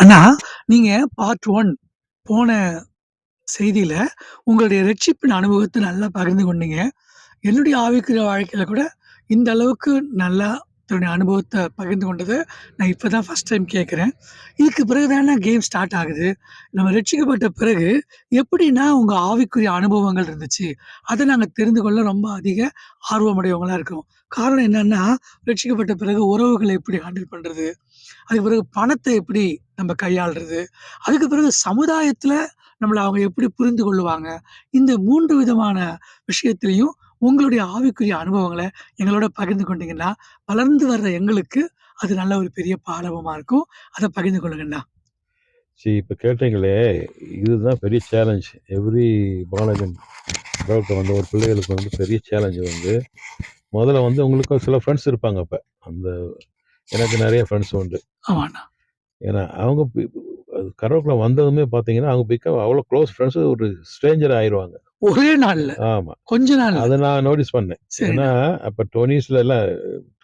அண்ணா, நீங்க part one போன செய்தியில உங்களுடைய ரட்சிப்பின் அனுபவத்தை நல்லா பகிர்ந்து கொண்டீங்க. என்னுடைய ஆவிக்குரிய வாழ்க்கையில கூட இந்த அளவுக்கு நல்லா தன்னுடைய அனுபவத்தை பகிர்ந்து கொண்டது நான் இப்போ தான் ஃபர்ஸ்ட் டைம் கேட்குறேன் இதுக்கு பிறகு தானே கேம் ஸ்டார்ட் ஆகுது. நம்ம ரட்சிக்கப்பட்ட பிறகு எப்படின்னா உங்கள் ஆவிக்குரிய அனுபவங்கள் இருந்துச்சு? அதை நாங்கள் தெரிந்து கொள்ள ரொம்ப அதிக ஆர்வமுடையவங்களாக இருக்கோம். காரணம் என்னென்னா ரட்சிக்கப்பட்ட பிறகு உறவுகளை எப்படி ஹேண்டில் பண்ணுறது அதுக்கு பிறகு பணத்தை எப்படி நம்ம கையாளுறது அதுக்கு பிறகு சமுதாயத்தில் நம்மளை அவங்க எப்படி புரிந்து கொள்ளுவாங்க? இந்த மூன்று விதமான விஷயத்திலையும் உங்களுடைய ஆவிக்குரிய அனுபவங்கள எங்களோட பகிர்ந்து கொண்டீங்கன்னா, வளர்ந்து வர்ற எங்களுக்கு அது நல்ல ஒரு பெரிய பாடமா இருக்கும். அத பகிர்ந்து கொள்ளுங்கண்ணா. சரி, இப்ப கேட்டீங்களே, இதுதான் பெரிய சேலஞ்ச். எவ்ரி கடவுள்ட்ட வந்த ஒரு பிள்ளைகளுக்கு வந்து பெரிய சேலஞ்ச் வந்து, முதல்ல வந்து உங்களுக்கு சில ஃப்ரெண்ட்ஸ் இருப்பாங்க அப்ப. அந்த எனக்கு நெறைய ஃப்ரெண்ட்ஸ் உண்டு. ஆமாண்ணா. ஏன்னா, அவங்க கடவுளுக்குள்ள வந்ததுமே பார்த்தீங்கன்னா, அவங்க பிகம் அவ்வளோ க்ளோஸ் ஃப்ரெண்ட்ஸ் ஒரு ஸ்ட்ரேஞ்சர் ஆயிருவாங்க. ஒரே நாள்ல. ஆமா. கொஞ்ச நாள்ல. அத நான் நோட்டீஸ் பண்ணேன். ஏன்னா. அப்ப 20ஸ்ல எல்லாம்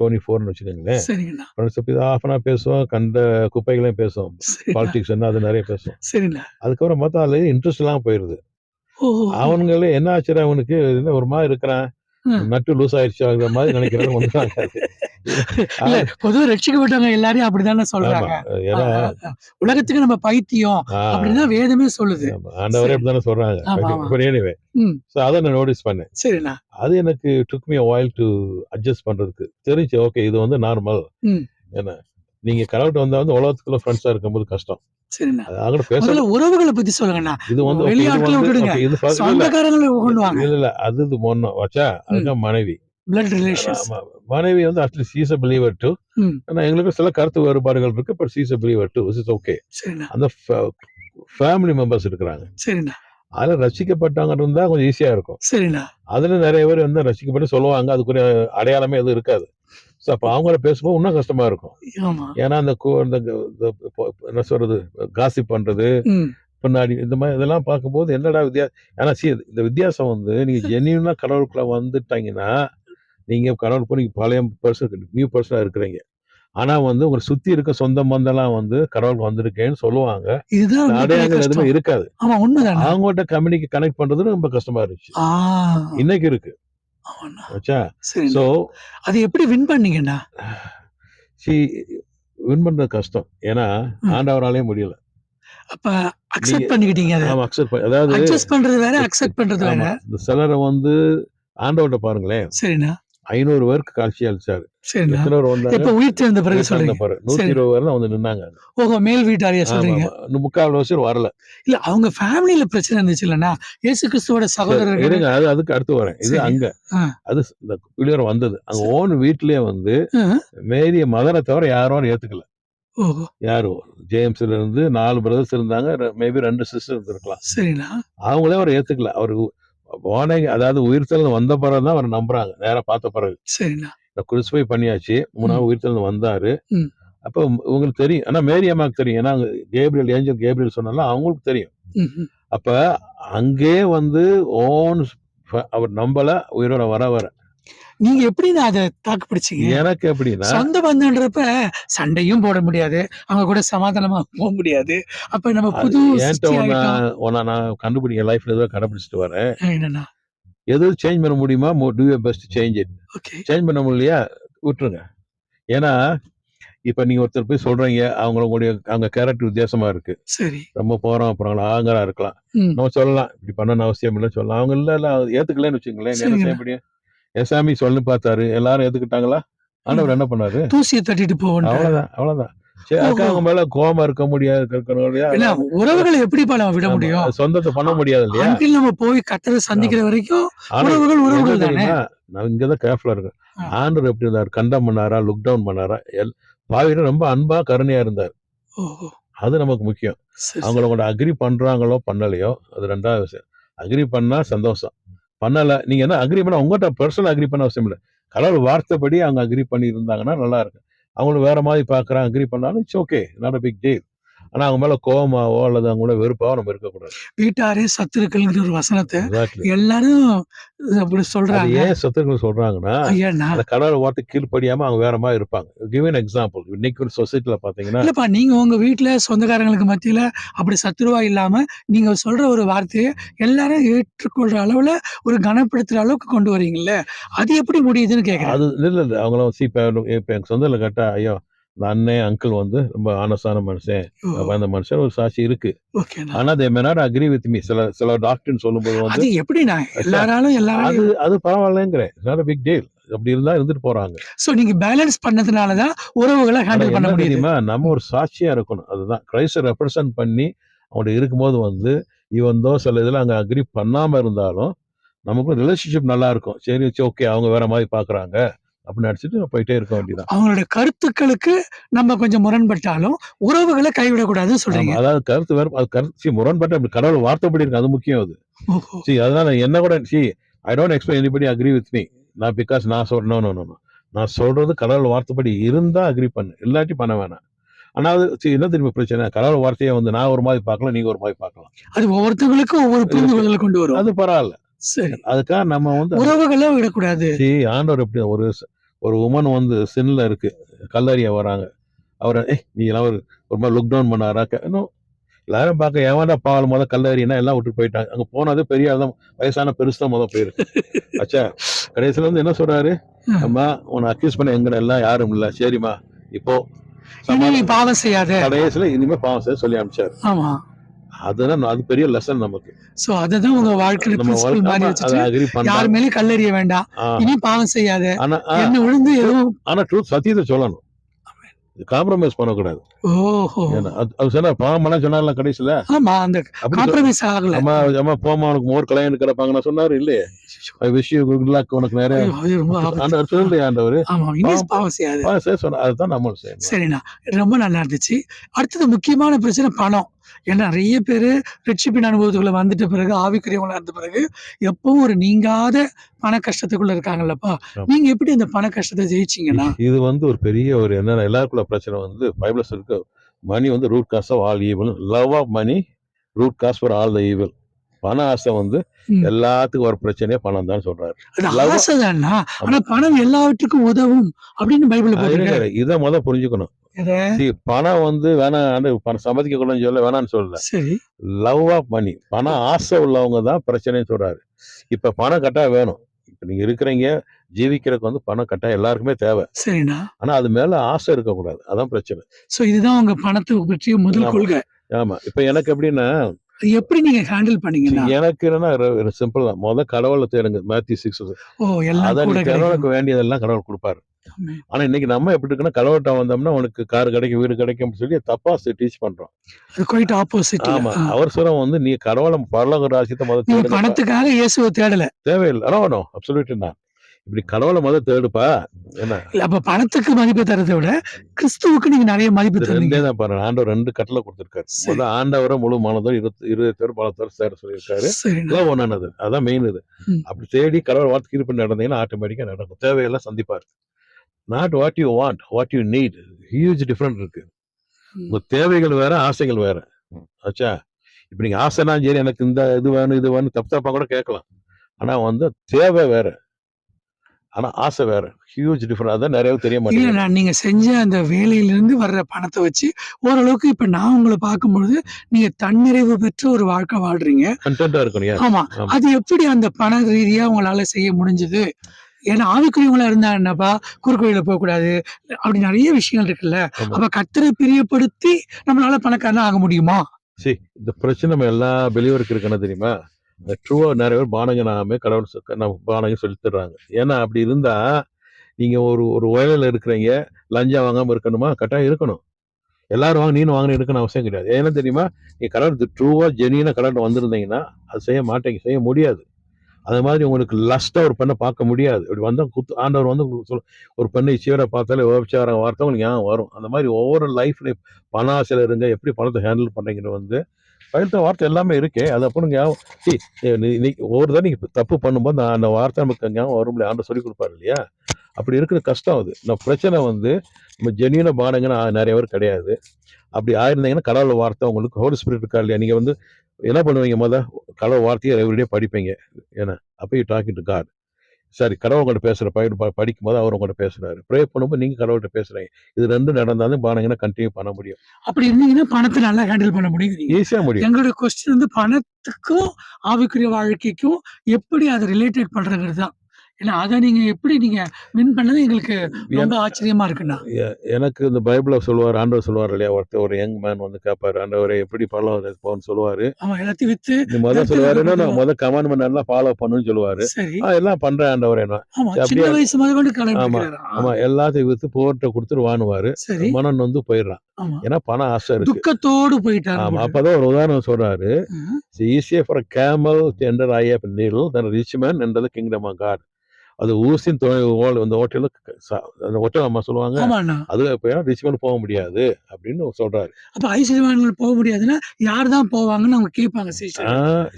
24ன்னு வச்சுக்கோங்களேன். சரிங்கண்ணா. ஃப்ரெண்ட்ஸ் அப்ப ஹாஃப் அன் பேசுவோம். கண்ட குப்பைகளையும் பேசுவோம். பாலிடிக்ஸ் என்ன அது நெறைய பேசுவோம். சரிண்ணா. அதுக்கப்புறம் பார்த்தா அதுல இன்ட்ரெஸ்ட் இல்லாம போயிருது. அவனுங்களே என்ன ஆச்சுடா அவனுக்கு? ஒரு மாரி இருக்கிறான். நட்டு லூஸ் ஆயிடுச்சாங்கிற மாரி நெனைக்கிற அளவுக்கு வந்துட்டாங்க. இல்ல அது பொதுவா ரட்சிக்கப்பட்டவங்க எல்லாரையும் அப்படித்தானே ஆமா. சொல்றாங்க. உலகத்துக்கு நம்ம பைத்தியம். அப்படின்னு வேதமே சொல்லுது. ஆண்டவரே சரி. அப்படித்தானே சொல்றாங்க. அத நான் நோட்டீஸ் பண்ணேன். சரிண்ணா. அது எனக்கு took me while to adjust பண்றதுக்கு. தெரிஞ்சு ஓகே இது வந்து நார்மல். என்ன நீங்க கடவுள்ட்ட வந்தா வந்து உலகத்துக்குள்ள ஃப்ரெண்ட்ஸா இருக்கும்போது கஷ்டம். உறவுகள பத்தி சொல்லுங்கண்ணா. இது வந்து விட்டுடுங்க. இது. சொந்தக்காரங்கள. இல்ல, இல்ல. அது இது மனைவி. பிளட். மனைவி வந்து at least is a believer too. Hmm. ஆனா எங்களுக்கு சில கருத்து வேறுபாடுகள் இருக்கு. But is a believer too. Is okay. அந்த ஃபே ஃபேமிலி மெம்பர்ஸ் இருக்கிறாங்க. சரிண்ணா. அதுல ரட்சிக்கப்பட்டவங்க இருந்தா கொஞ்சம் ஈஸியா இருக்கும். சரிண்ணா. அதுல நெறைய பேர் வந்து ரட்சிக்கப்பட்டு சொல்லுவாங்க. அதுக்குரிய அடையாளமே எதுவும் இருக்காது. ஸோ அப்ப அவங்கள பேசும்போது இன்னும் கஷ்டமா இருக்கும். ஏன்னா அந்த என்ன சொல்றது? காசிப் பண்றது. பின்னாடி இந்த மாரி இதெல்லாம் பார்க்கும்போது என்னடா வித்தியா ஏன்னா சி இந்த வித்தியாசம் வந்து நீங்க ஜென்யூனா கடவுளுக்குள்ள வந்துட்டாங்கன்னா, நீங்க கடவுள் போய் பழைய பெர்சன் நியூ பெர்சனா இருக்கிறீங்க. ஆனா வந்து உங்கள சுத்தி இருக்க சொந்த பந்தம்லாம் வந்து கடவுளுக்கு வந்திருக்கேன்னு சொல்லுவாங்க. அடையாளங்கள் எதுவுமே. இருக்காது. ஆமா உண்மைதாண்ணா. அவங்கட்ட கம்யூனிகே கனெக்ட் பண்றது ரொம்ப கஷ்டமா இருந்துச்சு. இன்னைக்கு இருக்கு. ஸோ அது எப்படி வின் பண்ணீங்கண்ணா? சி வின் பண்றது கஷ்டம். ஏன்னா ம். ஆண்டவராலயே முடியல. அப்ப அக்செப்ட் பண்ணிக்கிட்டீங்க. ஆமா அக்செப்ட் அதாவது அட்ஜஸ்ட் பண்றது வேற, அக்செப்ட் பண்றது வேற. இந்த சிலர வந்து ஆண்டவர்ட்ட பாருங்களேன். சரிண்ணா. 500 பேருக்கு காட்சி அளிச்சாரு. உயிர் பிறகு சொல்றீங்க. பிறகு. சரி. 120 பேர் தான் வந்து நின்னாங்க. ஓஹோ! மேல் வீட்டாரையா சொல்றீங்க. 3/4 பேர் வரல. இல்ல அவங்க ஃபேமிலில பிரச்சனை இருந்துச்சு இல்லண்ணா. இயேசு கிறிஸ்துவோட. இருங்க. அது அதுக்கு அடுத்து வரேன். இது. அங்க. அது இந்த வெளியூர் வந்தது. அங்க. ஓன் வீட்லயே வந்து. மேரிய மதர தவிர யாரும் ஏத்துக்கல. யாரும் ஜேம்ஸ்ல இருந்து 4 பிரதர்ஸ் இருந்தாங்க. மேபி 2 சிஸ்டர் இருந்திருக்கலாம். சரிண்ணா. அவங்களே அவர ஏத்துக்கல. அவரு வாடகை அதாவது உயிர்த்தெழுந்து வந்த பிறகு தான் அவர நம்புறாங்க. நேரா பார்த்த பிறகு. சரிண்ணா. குருசிஃபை பண்ணியாச்சு. 3வது ம். உயிர்த்தெழுந்து வந்தாரு. அப்ப உங்களுக்கு தெரியும். ஆனா மேரி அம்மாவுக்கு தெரியும். ஏன்னா அங்க கேப்ரியல் ஏஞ்சல் கேப்ரியல் சொன்னால அவங்களுக்கு தெரியும். அப்ப அங்கேயே வந்து ஓன் அவர் நம்பல உயிரோட வர வர. நீங்க எப்படிண்ணா அத தாக்கு பிடிச்சீங்க? எனக்கு எப்படின்னா சொந்த பந்தம்ன்றப்ப சண்டையும் போட முடியாது. அவங்க கூட சமாதானமா போ முடியாது. அப்ப நம்ம புது. ஒண்ண நான் கண்டுபிடிக்க லைஃப்ல ஏதோ கடைபிடிச்சுட்டு வரேன். என்னண்ணா? எது சேஞ்ச் பண்ண முடியுமா? Do your best change it. Change பண்ண முடியலையா? விட்டுருங்க. ஏன்னா, இப்ப நீங்க ஒருத்தர் போய் சொல்றீங்க. அவங்களுடைய அவங்க கேரக்டர் வித்தியாசமா இருக்கு. சரி. ரொம்ப போறோம் அப்புறம் ஆங்கரா இருக்கலாம். நம்ம சொல்லலாம். இப்படி பண்ணணும்னு அவசியம் இல்லன்னு சொல்லலாம். அவங்க இல்ல இல்ல ஏத்துக்கலன்னு வச்சுக்கங்களேன். என்ன செய்ய. முடியும்? என் சாமி சொல்லி பார்த்தாரு. எல்லாரும் ஏத்துக்கிட்டாங்களா? ம். ஆண்டவர் என்ன பண்ணாரு? தூசிய தட்டிட்டு போன்ட்டாரு. அவ்வளவுதான், அவ்வளவுதான். சரி! அவங்க மேல கோவமா இருக்க முடியாது இருக்கணும் இல்லையா? இல்ல உறவுகள எப்படிப்பா நம்ம விட. முடியும்? சொந்தத்த பண்ண முடியாது இல்லையா? நம்ம போய் கர்த்தர சந்திக்கிற. வரைக்கும் உறவுகள் உறவுகள் தானே. தெரியுமா? நான் இங்க தான் கேர்ஃபுல்லா இருக்கேன். ஆ. ஆண்டவர் எப்படி இருந்தாரு? கண்டம் பண்ணாரா? லுக் டவுன் பண்ணாரா? எல் பாவியிடம் ரொம்ப அன்பா, கருணையா இருந்தார். அது நமக்கு முக்கியம். சரி, அவங்கள சரி. கூட அக்ரி பண்றாங்களோ, பண்ணலையோ அது 2வது விஷயம். அக்ரி பண்ணா சந்தோஷம். பண்ணலை நீங்கள் என்ன அக்ரி பண்ண உங்கள்கிட்ட பர்சனல் அக்ரி பண்ண அவசியம் இல்லை கடவுள் வார்த்தைப்படி அவங்க அக்ரி பண்ணியிருந்தாங்கன்னா நல்லாயிருக்கும் நல்லா இருக்கும். அவங்களும் வேற மாதிரி பார்க்குறாங்க, அக்ரி பண்ணாலும் it's okay. Not a big deal. ஆனா அவங்க மேல கோவமாவோ அல்லது அவங்க கூட வெறுப்பாவோ நம்ம இருக்கக்கூடாது வீட்டாரே சத்துருக்கள்ங்கிற ஒரு வசனத்தை. எல்லாரும் அப்படி சொல்றாங்க. ஏன் சத்துருக்கள் சொல்றாங்கன்னா அந்த கடவுளை வார்த்தை கீழ்ப்படியாம அவங்க வேற மாதிரி இருப்பாங்க. கிவ் an எக்ஸாம்பிள் இன்னைக்கு ஒரு சொசைட்டில பாத்தீங்கன்னா இல்லப்பா நீங்க உங்க வீட்டுல சொந்தக்காரங்களுக்கு மத்தியில அப்படி சத்துருவா இல்லாம நீங்க சொல்ற ஒரு வார்த்தையை எல்லாரும் ஏற்றுக்கொள்ற அளவுல ஒரு கனப்படுத்துற அளவுக்கு கொண்டு வரீங்கல்ல? அது எப்படி முடியுதுன்னு கேக்குறேன். அது இல்ல இல்ல அவங்கள சி இப்ப இப்ப எங்க சொந்தத்துல கேட்டா ஐயோ இந்த அண்ணன் அங்கிள் வந்து ரொம்ப ஆனஸ்டான மனுஷன். அப்ப அந்த மனுஷன் ஒரு சாட்சி இருக்கு. ஆனா they may not agree with me சில சில டாக்டர்னு சொல்லும்போது வந்து அது எப்படிண்ணா எல்லாராலும் அது எல்லாராலும் அது பரவாயில்லங்கிறேன். நாட் பிக் டீல் அப்படி இருந்தா இருந்துட்டு போறாங்க. சோ நீங்க பேலன்ஸ் பண்ணதுனாலதான் உறவுகளை ஹேண்டில் பண்ண தெரியுமா? நம்ம ஒரு சாட்சியா இருக்கணும். அதுதான். கிரைஸ்ட ரெப்ரசன்ட் பண்ணி அவங்கள்ட்ட இருக்கும்போது வந்து இவன் சில இதுல அங்க அக்ரி பண்ணாம இருந்தாலும் நமக்கு ரிலேஷன்ஷிப் நல்லா இருக்கும். சரி ஓகே அவங்க வேற மாதிரி பாக்குறாங்க அப்படின்னு நினைச்சிட்டு போயிட்டே இருக்க வேண்டியதான் அவங்களோட கருத்துக்களுக்கு நம்ம கொஞ்சம் முரண்பட்டாலும் உறவுகளை கைவிடக்கூடாதுன்னு சொல்றீங்க. அதாவது கருத்து வேறு அது கருத்து முரண்பட்ட அப்படி கடவுள் வார்த்தைப்படி இருக்கு அது முக்கியம் அது. சி அதனால என்ன கூட see I don't expect anybody agree with me நான் பிகாஸ் நான் சொல் நோ நோ நோ நான் சொல்றது கடவுள் வார்த்தைப்படி இருந்தா அக்ரி பண்ணு. இல்லாட்டி பண்ண வேணாம். ஆனா அது என்ன தெரியுமா பிரச்சனை? கடவுள் வார்த்தையை வந்து நான் ஒரு மாதிரி பார்க்கலாம் நீங்க ஒரு மாதிரி பார்க்கலாம். அது ஒவ்வொருத்தவங்களுக்கும் ஒவ்வொரு புரிந்துகொள்ளலை கொண்டு வரும். அது பரவாயில்ல. சரி. அதுக்காக நம்ம வந்து உறவுகளை விடக்கூடாது. சி ஆண்டவர் எப்படி ஒரு ஒரு உமன் வந்து சின்ல இருக்கு. கல்லறிய வராங்க. அவர் ஏய் நீ எல்லாம் ஒரு ஒரு மாதிரி லுக் டவுன் பண்ணாரா இன்னும் எல்லாரும் பார்க்க ஏமாண்டா பாவல் முத கல்லறினா எல்லாம் விட்டு போயிட்டாங்க. அங்க போனது பெரிய தான் வயசான பெருசு தான் முத போயிருக்கு. அச்சா கடைசியில வந்து என்ன சொல்றாரு? அம்மா உன்னை அக்யூஸ் பண்ண எங்கட எல்லாம் யாரும் இல்ல. சரிம்மா இப்போ. பாவம் செய்யாத. கடைசியில இனிமே பாவம் செய்ய சொல்லி அனுப்பிச்சாரு. ஆமா. அதுதான் அது பெரிய லெசன் நமக்கு. சோ அததான் உங்க வாழ்க்கையில பிரின்சிபல் மாதிரி வச்சுட்டு யார் மேலயும் கல்லெறிய வேண்டாம் இனி பாவம் செய்யாத. என்ன விழுந்து எதுவும் ஆனா ட்ரூத் சத்தியத்தை சொல்லணும். காம்ப்ரமைஸ் பண்ணக்கூடாது. ஓஹோ. அது- சொன்னா பாவம் பண்ண சொன்னார்ல கடைசியில? ஆமா அந்த காம்ப்ரமைஸ் ஆகல. அம்மா அம்மா போமா உனக்கு மோர் கல்யாணம் கிடப்பாங்க நான் சொன்னாரு இல்லையே? I wish you good luck உனக்கு நிறைய. ஆண்டவர் சொல்லலையே ஆண்டவர். ஆமா இனி பாவம் செய்யாது. அதுதான் நம்ம செய்யணும். சரிண்ணா ரொம்ப நல்லா இருந்துச்சு. அடுத்தது முக்கியமான பிரச்சனை பணம். ஏன்னா நிறைய பேர் ரட்சிப்பின் அனுபவத்துக்குள்ள வந்துட்ட பிறகு ஆவிக்குரியவங்களா இருந்த பிறகு எப்பவும் ஒரு நீங்காத பண கஷ்டத்துக்குள்ள இருக்காங்கல்லப்பா. நீங்க எப்படி இந்த பண கஷ்டத்தை ஜெயிச்சீங்கன்னா? இது வந்து ஒரு பெரிய ஒரு என்னன்னா எல்லாருக்குள்ள பிரச்சனை வந்து பைபிள் இருக்கு மணி வந்து root cause of all evil love of money root cause for all the evil பண ஆசை வந்து. எல்லாத்துக்கும் ஒரு பிரச்சனையே பணம் தான் சொல்றாரு. ஆனா பணம் எல்லாவற்றுக்கும் உதவும் அப்படின்னு இருங்க, இதை முத புரிஞ்சுக்கணும். பணம் வந்து வேணாம் அந்த பணம் சம்பாதிக்க கூடாதுன்னு சொல்ல வேணாம்னு சொல்லல. சரி. லவ் ஆஃப் மணி பணம் ஆசை உள்ளவங்க தான் பிரச்சனைன்னு சொல்றாரு. இப்ப பணம் கட்டா வேணும். இப்ப நீங்க இருக்கிறீங்க ஜீவிக்கிறதுக்கு வந்து பணம் கட்டா எல்லாருக்குமே தேவை. சரிண்ணா. ஆனா அது மேல ஆசை இருக்கக்கூடாது. அதான் பிரச்சனை. சோ இதுதான் உங்க பணத்தை பற்றிய முதல். கொள்கை. ஆமா. இப்ப எனக்கு எப்படின்னா எப்படி நீங்க ஹேண்டில் பண்ணீங்கன்னா? எனக்கு என்னன்னா சிம்பிள் தான். முத கடவுளை தேடுங்க மேத்யூ சிக்ஸ் ஓ எல்லாம் கடவுளுக்கு வேண்டியதெல்லாம் கடவுள் கொடுப்பாரு. ஆனா இன்னைக்கு நம்ம எப்படி இருக்குன்னா கடவுள்கிட்ட வந்தோம்னா உனக்கு கார் கிடைக்கும் வீடு கிடைக்கும் சொல்லி தப்பா டீச் பண்றோம். குவைட் ஆப்போசிட் ஆமா. அவர் சொல்ற வந்து நீ கடவுளை பரலோக ராசியத்தை முத நீங்க தேடுங்கப்பா. பணத்துக்காக இயேசுவை தேடல. தேவையில்லை. நோ நோ அப்சல்யூட்லி நான். இப்படி கடவுளை முத தேடுப்பா. என்ன? இல்ல அப்ப பணத்துக்கு மதிப்பு தரதை விட கிறிஸ்துவுக்கு நீங்க நிறைய மதிப்பு ரெண்டே தான் பாருங்க ஆண்டவர் ரெண்டு கட்டளை கொடுத்திருக்காரு. முதல்ல ஆண்டவரை முழு மனதோர் இருபத்தி இருபத்தோரு பலத்தோர் சேர சொல்லியிருக்காரு. இதான் ஒன்னானது அதான் மெயின் இது. அப்படி தேடி கடவுள் வார்த்தை கீழ்ப்பு நடந்தீங்கன்னா ஆட்டோமேட்டிக்கா நடக்கும். தேவையெல்லாம் சந்திப்பாரு. Not what you want what you need huge different இருக்கு. உங்க தேவைகள் வேற ஆசைகள் வேற. ஆச்சா? இப்ப நீங்க ஆசைனா சரி எனக்கு இந்த இது வேணும் இது வேணும் தப்பு தப்பா கூட கேட்கலாம். ஆனா வந்து தேவை வேற. ஆனா ஆசை வேற. ஹியூஜ் டிஃபரெண்ட் அதான் நிறைய தெரிய மாட்டேங்குது. நான் நீங்க செஞ்ச அந்த வேலையிலிருந்து வர்ற பணத்தை வச்சு ஓரளவுக்கு இப்ப நான் உங்களை பார்க்கும்பொழுது நீங்க தன்னிறைவு பெற்ற ஒரு வாழ்க்கை வாழ்றீங்க. கண்டென்ட்டா இருக்கணும் ஏன் ஆமா. ஆமா. அது எப்படி அந்த பண ரீதியா உங்களால செய்ய முடிஞ்சது? ஏன்னா ஆவிக்குரியவங்களா இருந்தா என்னப்பா குறுக்கோயில போக கூடாது அப்படி நிறைய விஷயங்கள் இருக்குல்ல. அப்ப கத்தரை பிரியப்படுத்தி நம்மளால பணக்காரனா ஆக முடியுமா? சரி இந்த பிரச்சனை நம்ம எல்லா வெளியூருக்கு இருக்குன்னு தெரியுமா? இந்த நிறைய பேர் பானங்க நாமே கடவுள் நம்ம பானங்க சொல்லி தர்றாங்க ஏன்னா அப்படி இருந்தால் நீங்கள் ஒரு ஒரு வயலில் இருக்கிறீங்க லஞ்சம் வாங்காமல் இருக்கணுமா? கட்டாயம் இருக்கணும். எல்லாரும் வாங்க நீனும் வாங்கணும் இருக்கணும் அவசியம் கிடையாது. ஏன்னா தெரியுமா? நீங்கள் கடவுள் ட்ரூவாக ஜெனியனாக கடவுள் வந்திருந்தீங்கன்னா அது செய்ய மாட்டேங்க செய்ய முடியாது. அது மாதிரி உங்களுக்கு லஸ்ட்டாக ஒரு பெண்ணை பார்க்க முடியாது. இப்படி வந்தால் குத்து ஆண்டவர் வந்து சொல் ஒரு பெண்ணை சீவரை பார்த்தாலே விபச்சாரம் வார்த்தை உங்களுக்கு ஞாபகம் வரும். அந்த மாதிரி ஒவ்வொரு லைஃப்லையும் பண ஆசையில் இருங்க எப்படி பணத்தை ஹேண்டில் பண்ணுறீங்கன்னு வந்து பயிர்த்த வார்த்தை எல்லாமே இருக்கே. அது அப்போ ஞாபகம் see, ஒவ்வொரு தான் நீங்கள் தப்பு பண்ணும்போது நான் அந்த வார்த்தை நமக்கு ஞாபகம் வரும் ஆண்டு சொல்லி கொடுப்பாரு இல்லையா? அப்படி இருக்கிற கஷ்டம் அது. நம்ம பிரச்சனை வந்து நம்ம ஜென்யூன பானங்கன்னு நிறைய பேர் கிடையாது. அப்படி ஆயிருந்தீங்கன்னா கடவுள் வார்த்தை உங்களுக்கு ஹோலி ஸ்பிரிட் இருக்கா இல்லையா? நீங்கள் வந்து என்ன பண்ணுவீங்க மொதல் கடவுள் வார்த்தையை எவ்ரிடே படிப்பீங்க. ஏன்னா அப்போ யூ டாக்கிங் டு காட் சரி கடவுள் உங்கள்கிட்ட பேசுகிற படி படிக்கும் போது அவர் உங்கள்கிட்ட பேசுறாரு. ப்ரே பண்ணும்போது நீங்கள் கடவுள்கிட்ட பேசுகிறீங்க இது ரெண்டும் நடந்தாலும் பானங்கன்னா கண்டினியூ பண்ண முடியும். அப்படி இருந்தீங்கன்னா பணத்தை நல்லா ஹேண்டில் பண்ண முடியும் ஈஸியாக முடியும். எங்களுடைய கொஸ்டின் வந்து பணத்துக்கும் ஆவிக்குரிய வாழ்க்கைக்கும் எப்படி அதை ரிலேட்டட் பண்றங்கிறது தான் ஏன்னா அதை நீங்க எப்படி நீங்க வின் பண்ணது எங்களுக்கு ரொம்ப ஆச்சரியமா இருக்குண்ணா. எனக்கு இந்த பைபிள சொல்லுவார் ஆண்டவர் சொல்லுவார் இல்லையா? ஒருத்தர் ஒரு யங் மேன் வந்து கேட்பாரு ஆண்டவரை எப்படி ஃபாலோ போன்னு சொல்லுவாரு. ஆமா எல்லாத்தையும் வித்து நீ முதல் சொல்லுவாரு நான் முதல் கமாண்ட்மெண்ட் எல்லாம் ஃபாலோ பண்ணுன்னு சொல்லுவாரு. எல்லாம் பண்றேன் ஆண்டவர் என்ன சின்ன வயசு முதல் கொண்டு ஆமா, ஆமா எல்லாத்தையும் வித்து போர்ட்ட கொடுத்துட்டு வாணுவாரு மனம் வந்து போயிடுறான். ஏன்னா பணம் ஆசை இருக்கு. துக்கத்தோடு ஆமா அப்பதான் ஒரு உதாரணம் சொல்றாரு. ஈஸியா for camel enter eye needle than rich man என்றது கிங்டம் ஆஃப் காட் அது ஊசின் அந்த ஹோட்டல் அந்த ஹோட்டல் அம்மா சொல்லுவாங்க அது ரிச் மேன் போக முடியாது? அப்படின்னு சொல்றாரு. அப்ப ஐஸ்வர்யவான்கள் போக முடியாதுன்னா யார் தான் போவாங்கன்னு அவங்க கேட்பாங்க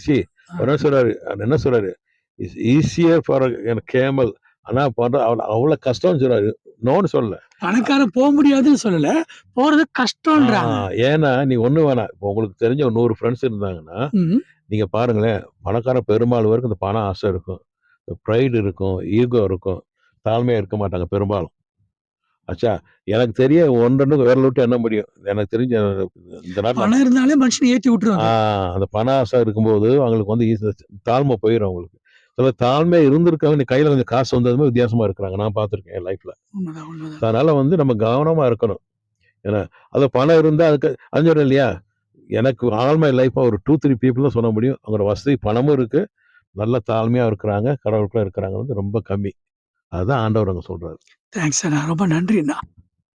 சி என்ன சொல்றாரு என்ன சொல்றாரு இஸ் ஈஸியர் ஃபார் கேமல் ஆனா பண்ற அவ்வளவு அவ்வளவு கஷ்டம்னு சொல்றாரு. நோன்னு சொல்லல. பணக்காரன் போக முடியாதுன்னு சொல்லல போறது கஷ்டம்ன்றாங்க. ஏன்னா நீ ஒண்ணு வேணாம். இப்போ உங்களுக்கு தெரிஞ்ச நூறு ஃப்ரெண்ட்ஸ் இருந்தாங்கன்னா. நீங்க பாருங்களேன் பணக்கார பெரும்பாலும் பேருக்கு இந்த பண ஆசை இருக்கும். ப்ரைடு இருக்கும் ஈகோ இருக்கும் தாழ்மையா இருக்க மாட்டாங்க பெரும்பாலும். ஆச்சா எனக்கு தெரிய ஒன்றொன்னு விரல் விட்டு என்ன முடியும். எனக்கு தெரிஞ்ச இந்த நாட்டில் பணம் இருந்தாலே மனுஷன் ஏத்தி விட்டுருவாங்க. அந்த பண ஆசை இருக்கும்போது அவங்களுக்கு வந்து தாழ்மை போயிடும் அவங்களுக்கு. சில தாழ்மை இருந்திருக்கவங்க நீ கையில கொஞ்சம் காசு வந்ததுமே வித்தியாசமா இருக்கிறாங்க. நான் பார்த்திருக்கேன் என் லைஃப்ல உண்மைதான் அதனால வந்து நம்ம கவனமா இருக்கணும். ஏன்னா அது பணம் இருந்தா அதுக்கு அது சொல்றேன் இல்லையா? எனக்கு ஆல் மை லைஃப் ஒரு டூ த்ரீ பீப்புள் தான் சொல்ல முடியும். அவங்களோட வசதி பணமும் இருக்கு. நல்ல தாழ்மையாக இருக்கிறாங்க கடவுளுக்குள்ளே இருக்கிறாங்க வந்து ரொம்ப கம்மி. அதுதான் ஆண்டவர் அங்கே சொல்கிறார் தேங்க்ஸ் அண்ணா. ரொம்ப நன்றி அண்ணா